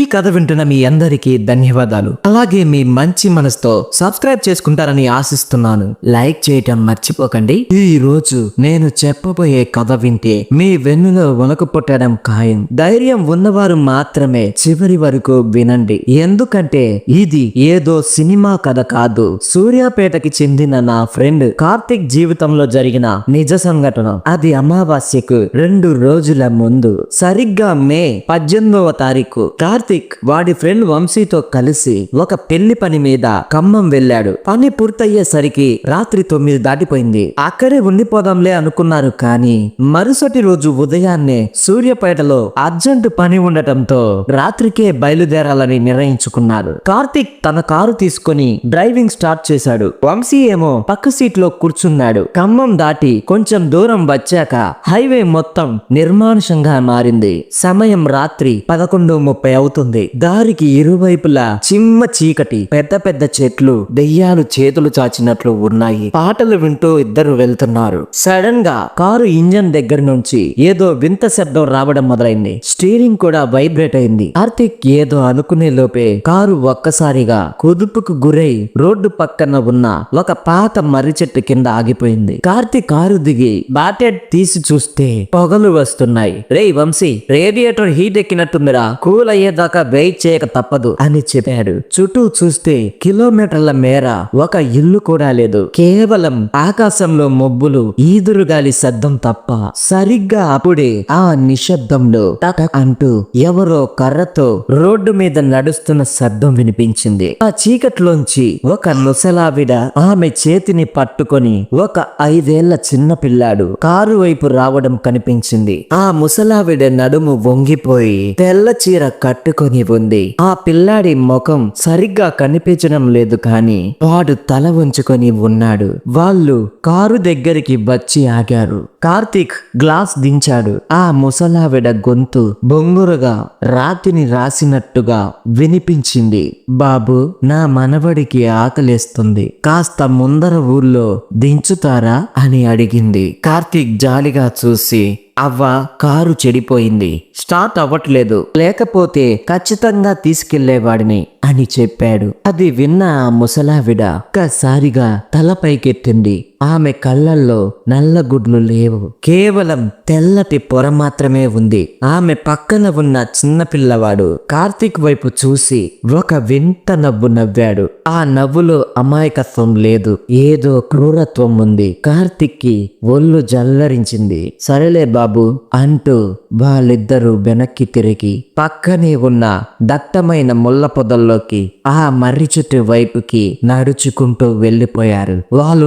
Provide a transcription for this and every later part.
ఈ కథ వింటున్న మీ అందరికీ ధన్యవాదాలు. అలాగే మీ మంచి మనసుతో సబ్స్క్రైబ్ చేసుకుంటారని ఆశిస్తున్నాను. లైక్ చేయటం మర్చిపోకండి. ఈ రోజు నేను చెప్పబోయే కథ వింటే మీ వెన్నులో వణుకు పుట్టడం ఖాయం. ధైర్యం ఉన్నవారు మాత్రమే చివరి వరకు వినండి. ఎందుకంటే ఇది ఏదో సినిమా కథ కాదు. సూర్యాపేటకి చెందిన నా ఫ్రెండ్ కార్తిక్ జీవితంలో జరిగిన నిజ సంఘటన. అది అమావాస్యకు రెండు రోజుల ముందు. సరిగ్గా మే పద్దెనిమిదవ తారీఖు. కార్తిక్ వాడి ఫ్రెండ్ వంశీతో కలిసి ఒక పెళ్ళి పని మీద ఖమ్మం వెళ్ళాడు. పని పూర్తయ్యేసరికి రాత్రి తొమ్మిది దాటిపోయింది. అక్కడే ఉండిపోదాంలే అనుకున్నారు కానీ మరుసటి రోజు ఉదయాన్నే సూర్యపేటలో అర్జెంటు పని ఉండటంతో రాత్రికే బయలుదేరాలని నిర్ణయించుకున్నారు. కార్తిక్ తన కారు తీసుకొని డ్రైవింగ్ స్టార్ట్ చేశాడు. వంశీ ఏమో పక్క సీట్లో కూర్చున్నాడు. ఖమ్మం దాటి కొంచెం దూరం వచ్చాక హైవే మొత్తం నిర్మానుషంగా మారింది. సమయం రాత్రి పదకొండు ముప్పై అవుతుంది. దారికి ఇరువైపులా చిమ్మ చీకటి పెద్ద పెద్ద చెట్లు దెయ్యాలు చేతులు చాచినట్లు ఉన్నాయి. పాటలు వింటూ ఇద్దరు వెళ్తున్నారు. సడన్గా కారు ఇంజన్ దగ్గర నుంచి ఏదో వింత శబ్దం రావడం మొదలైంది. స్టీరింగ్ కూడా వైబ్రేట్ అయింది. కార్తిక్ ఏదో అనుకునే లోపే కారు ఒక్కసారిగా కుదుపుకు గురై రోడ్డు పక్కన ఉన్న ఒక పాత మర్రి చెట్టు కింద ఆగిపోయింది. కార్తిక్ కారు దిగి బాటెడ్ తీసి చూస్తే పొగలు వస్తున్నాయి. రే వంశీ రేడియేటర్ హీట్ ఎక్కినట్టుందిరా. కూల్ అయ్యేదాకా వెయిట్ చేయక తప్పదు అని చెప్పాడు. చుట్టూ చూస్తే కిలోమీటర్ల మేర ఒక ఇల్లు కూడా లేదు. కేవలం ఆకాశంలో మబ్బులు ఈదురుగాలి శబ్దం తప్ప సరిగ్గా అప్పుడే ఆ నిశ్శబ్దంలో టక్ అంటూ ఎవరో కర్రతో రోడ్డు మీద నడుస్తున్న శబ్దం వినిపించింది. ఆ చీకట్లోంచి ఒక ముసలావిడ ఆమె చేతిని పట్టుకొని ఒక ఐదేళ్ళ చిన్న పిల్లాడు కారు వైపు రావడం కనిపించింది. ఆ ముసలావిడ నడుము వంగిపోయి తెల్ల చీర కట్టు పడుకొని ఉంది. ఆ పిల్లాడి ముఖం సరిగ్గా కనిపించడం లేదు కానీ వాడు తల ఉంచుకొని ఉన్నాడు. వాళ్ళు కారు దగ్గరికి వచ్చి ఆగారు. కార్తీక్ గ్లాస్ దించాడు. ఆ ముసలావిడ గొంతు బొంగురుగా రాతిని రాసినట్టుగా వినిపించింది. బాబు నా మనవడికి ఆకలేస్తుంది. కాస్త ముందర ఊర్లో దించుతారా? అని అడిగింది. కార్తీక్ జాలిగా చూసి అవ్వ కారు చెడిపోయింది. స్టార్ట్ అవ్వట్లేదు. లేకపోతే ఖచ్చితంగా తీసుకెళ్ళేవాడిని అని చెప్పాడు. అది విన్న ఆ ముసలావిడ ఒక్కసారిగా తల పైకెత్తింది ఆమె కళ్ళల్లో నల్ల గుడ్లు లేవు. కేవలం తెల్లటి పొర మాత్రమే ఉంది. ఆమె పక్కన ఉన్న చిన్న పిల్లవాడు కార్తీక్ వైపు చూసి ఒక వింత నవ్వు నవ్వాడు. ఆ నవ్వులో అమాయకత్వం లేదు. ఏదో క్రూరత్వం ఉంది. కార్తిక్కి ఒళ్ళు జల్లరించింది. సరేలే బాబు అంటూ వాళ్ళిద్దరూ వెనక్కి తిరిగి పక్కనే ఉన్న దట్టమైన ముళ్ళ పొదల్లోకి ఆ మర్రి చెట్టు వైపుకి నడుచుకుంటూ వెళ్ళిపోయారు. వాళ్ళు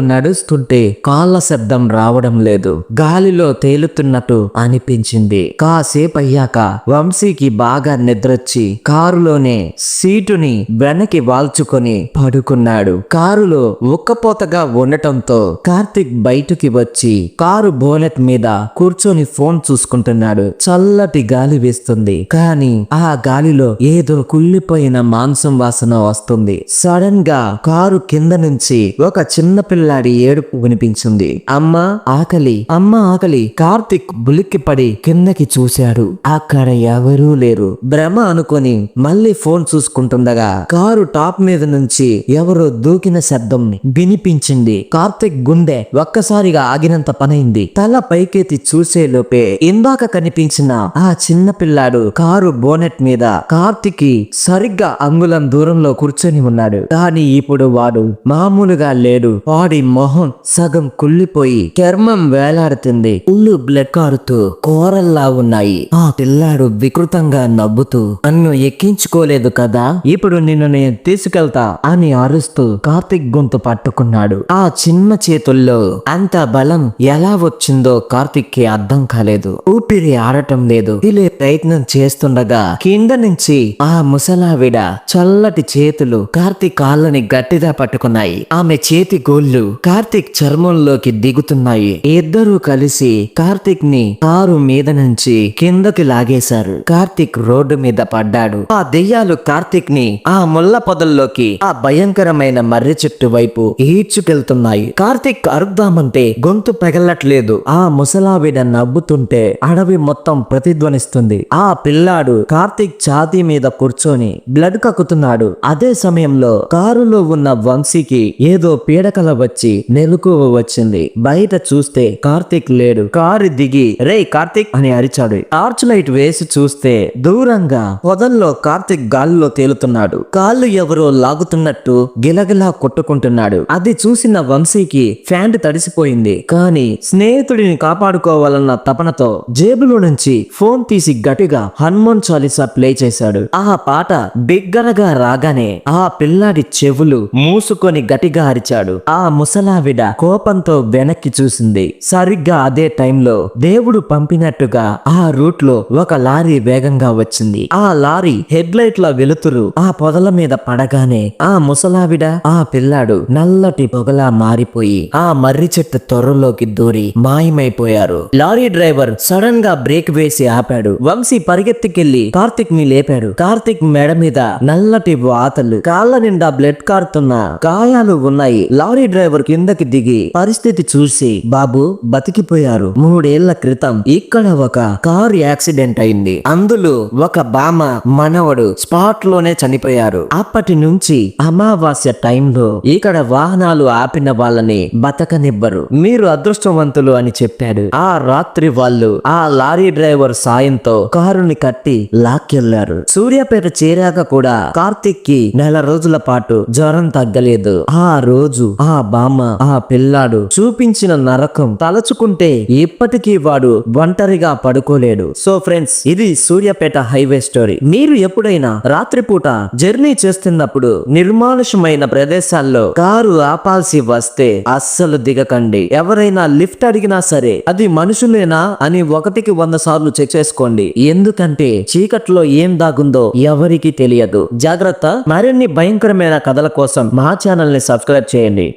చూస్తుంటే కాళ్ళ శబ్దం రావడం లేదు. గాలిలో తేలుతున్నట్టు అనిపించింది. కాసేపు అయ్యాక వంశీకి బాగా నిద్రొచ్చి కారులోనే సీటుని వెనక్కి వాల్చుకొని పడుకున్నాడు. కారులో ఉక్కపోతగా ఉండటంతో కార్తిక్ బయటికి వచ్చి కారు బోనెట్ మీద కూర్చొని ఫోన్ చూసుకుంటున్నాడు. చల్లటి గాలి వీస్తుంది. కానీ ఆ గాలిలో ఏదో కుళ్ళిపోయిన మాంసం వాసన వస్తుంది. సడన్గా కారు కింద నుంచి ఒక చిన్న పిల్లాడి ఏడుపు వినిపించింది. అమ్మ ఆకలి అమ్మ ఆకలి. కార్తిక్ బులిక్కి పడి కిందకి చూశాడు. అక్కడ ఎవరూ లేరు. భ్రమ అనుకొని మళ్ళీ ఫోన్ చూసుకుంటుండగా కారు టాప్ మీద నుంచి ఎవరో దూకిన శబ్దం వినిపించింది. కార్తిక్ గుండె ఒక్కసారిగా ఆగినంత పనైంది. తల పైకెత్తి చూసే లోపే ఇందాక కనిపించిన ఆ చిన్న పిల్లాడు కారు బోనెట్ మీద కార్తిక్ సరిగ్గా అంగుళం దూరంలో కూర్చొని ఉన్నాడు. కానీ ఇప్పుడు వాడు మామూలుగా లేడు. వాడి మొహం సగం కుళ్ళిపోయి చర్మం వేలాడుతుంది. ఉళ్ళు బ్లెక్కారుతూ కోరల్లా ఉన్నాయి. ఆ పిల్లాడు వికృతంగా నవ్వుతూ నన్ను ఎక్కించుకోలేదు కదా ఇప్పుడు నిన్ను నేను తీసుకెళ్తా అని అరుస్తూ కార్తిక్ గొంతు పట్టుకున్నాడు. ఆ చిన్న చేతుల్లో అంత బలం ఎలా వచ్చిందో కార్తిక్కి అర్థం కాలేదు. ఊపిరి ఆడటం లేదు. ఇలా ప్రయత్నం చేస్తుండగా కింద నుంచి ఆ ముసలావిడ చల్లటి చేతులు కార్తిక్ కాళ్ళని గట్టిగా పట్టుకున్నాయి. ఆమె చేతి గోళ్ళు కార్తిక్ చర్మంలోకి దిగుతున్నాయి. ఇద్దరూ కలిసి కార్తిక్ని కారు మీద నుంచి కిందకి లాగేశారు. కార్తిక్ రోడ్డు మీద పడ్డాడు. ఆ దెయ్యాలు కార్తిక్ని ఆ ముళ్ళ పొదల్లోకి ఆ భయంకరమైన మర్రి చెట్టు వైపు ఈడ్చుకెళ్తున్నాయి. కార్తిక్ అరుద్దామంటే గొంతు పెగలట్లేదు. ఆ ముసలావిడ నవ్వుతుంటే అడవి మొత్తం ప్రతిధ్వనిస్తుంది. ఆ పిల్లాడు కార్తిక్ ఛాతీ మీద కూర్చొని బ్లడ్ కక్కుతున్నాడు. అదే సమయంలో కారులో ఉన్న వంశీకి ఏదో పీడకల వచ్చి నెలుకువ వచ్చింది. బయట చూస్తే కార్తిక్ లేడు. కారు దిగి రే కార్తిక్ అని అరిచాడు. టార్చ్ లైట్ వేసి చూస్తే దూరంగా పొదల్లో కార్తిక్ గాలిలో తేలుతున్నాడు. కాళ్ళు ఎవరో లాగుతున్నట్టు గిలగిలా కొట్టుకుంటున్నాడు. అది చూసిన వంశీకి ఫ్యాంట్ తడిసిపోయింది. కానీ స్నేహితుడిని కాపాడుకోవాలన్న తపనతో జేబులో నుంచి ఫోన్ తీసి గట్టిగా హనుమాన్ చాలీసా ప్లే చేశాడు. ఆ పాట బిగ్గరగా రాగానే ఆ పిల్లాడి చెవులు మూసుకొని గట్టిగా అరిచాడు. ఆ ముసలావిడ కోపంతో వెనక్కి చూసింది. సరిగ్గా అదే టైంలో దేవుడు పంపినట్టుగా ఆ రూట్లో ఒక లారీ వేగంగా వచ్చింది. ఆ లారీ హెడ్ లైట్ల వెలుతురు ఆ పొదల మీద పడగానే ఆ ముసలావిడ ఆ పిల్లాడు నల్లటి పొగలా మారిపోయి ఆ మర్రి చెట్టు త్వరలోకి దూరి మాయమైపోయారు. లారీ డ్రైవర్ సడన్గా బ్రేక్ వేసి ఆపాడు. వంశీ పరిగెత్తికెళ్ళి కార్తిక్ని లేపాడు. కార్తిక్ మెడ మీద నల్లటి వాతలు కాళ్ళ నిండా బ్లడ్ కారుతున్న గాయాలు ఉన్నాయి. లారీ డ్రైవర్ కిందకి దిగి పరిస్థితి చూసి బాబు బతికిపోయారు. మూడేళ్ళ క్రితం ఇక్కడ ఒక కారు యాక్సిడెంట్ అయింది. అందులో ఒక బామ మనవడు స్పాట్లోనే చనిపోయారు. అప్పటి నుంచి అమావాస్య టైంలో ఇక్కడ వాహనాలు ఆపిన వాళ్ళని బతకనివ్వరు. మీరు అదృష్టవంతులు అని చెప్పాడు. ఆ రాత్రి వాళ్ళు ఆ లారీ డ్రైవర్ సాయంతో కారుని కట్టి లాక్కెళ్ళారు. సూర్యాపేట చేరాక కూడా కార్తిక్కి నెల రోజుల పాటు జ్వరం తగ్గలేదు. ఆ రోజు ఆ బామ్మ ఆ పిల్లాడు చూపించిన నరకం తలచుకుంటే ఇప్పటికీ వాడు ఒంటరిగా పడుకోలేడు. సో ఫ్రెండ్స్ ఇది సూర్యాపేట హైవే స్టోరీ. మీరు ఎప్పుడైనా రాత్రిపూట జర్నీ చేస్తున్నప్పుడు నిర్మానుషమైన ప్రదేశాల్లో కారు ఆపాల్సి వస్తే అస్సలు దిగకండి. ఎవరైనా లిఫ్ట్ అడిగినా సరే అది మనుషులేనా అని ఒకటికి వంద సార్లు చెక్ చేసుకోండి. ఎందుకంటే చీకట్లో ఏం దాగుందో ఎవరికీ తెలియదు. జాగ్రత్త. మరిన్ని భయంకరమైన కథల కోసం మా ఛానల్ని సబ్స్క్రైబ్ చేయండి.